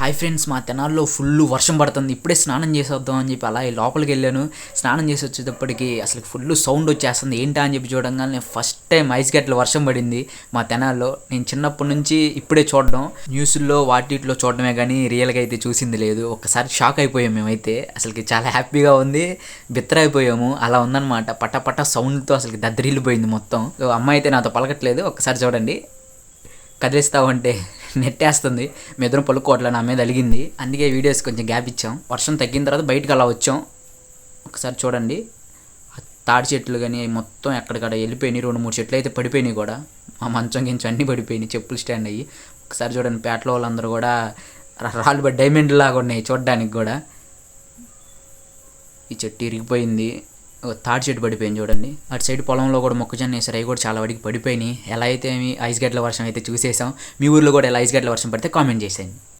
Hi friends మా తెనాల్లో full వర్షం పడుతుంది. ఇప్పుడే స్నానం చేసేద్దాం అని చెప్పి అలా లోపలికి వెళ్ళాను. స్నానం చేసి వచ్చేటప్పటికి అసలు ఫుల్ సౌండ్ వచ్చేస్తుంది. ఏంటా అని చెప్పి చూడంగానే ఫస్ట్ టైం ఐస్ గట్ల వర్షం పడింది మా తెనాల్లో. నేను చిన్నప్పటి నుంచి ఇప్పుడే చూడడం. న్యూస్లో వాటిలో చూడడమే కానీ రియల్గా అయితే చూసింది లేదు. ఒక్కసారి షాక్ అయిపోయాం మేమైతే. అసలుకి చాలా హ్యాపీగా ఉంది. బిత్తరైపోయాము. అలా ఉందన్నమాట. పట పట్ట సౌండ్తో అసలు దద్దరిల్లిపోయింది మొత్తం. అమ్మాయి అయితే నాతో పలకట్లేదు. ఒక్కసారి చూడండి. కదిలిస్తావంటే నెట్టేస్తుంది. మీ ఇద్దరం పలుకోవట్లే నా మీద అలిగింది. అందుకే వీడియోస్ కొంచెం గ్యాప్ ఇచ్చాం. వర్షం తగ్గిన తర్వాత బయటకు అలా వచ్చాం. ఒకసారి చూడండి. తాడి చెట్లు కానీ మొత్తం ఎక్కడికక్కడ వెళ్ళిపోయినాయి. రెండు మూడు చెట్లు అయితే పడిపోయినాయి కూడా. మా మంచం గించం అన్నీ పడిపోయినాయి. చెప్పులు స్టాండ్ అయ్యి. ఒకసారి చూడండి పేటలో వాళ్ళందరూ కూడా రాళ్ళు పడి డైమండ్ లాగా ఉన్నాయి చూడడానికి కూడా. ఈ చెట్టు ఇరిగిపోయింది. తాడి చెట్టు పడిపోయింది చూడండి. అటు సైడ్ పొలంలో కూడా మొక్కజొన్న వేసారు అవి కూడా చాలా వడికి పడిపోయినాయి. ఎలా అయితే ఐస్ గడ్డల వర్షం అయితే చూసేసాం మీ ఊర్లో కూడా ఎలా ఐస్ గడ్డల వర్షం పడితే కామెంట్ చేసేయండి.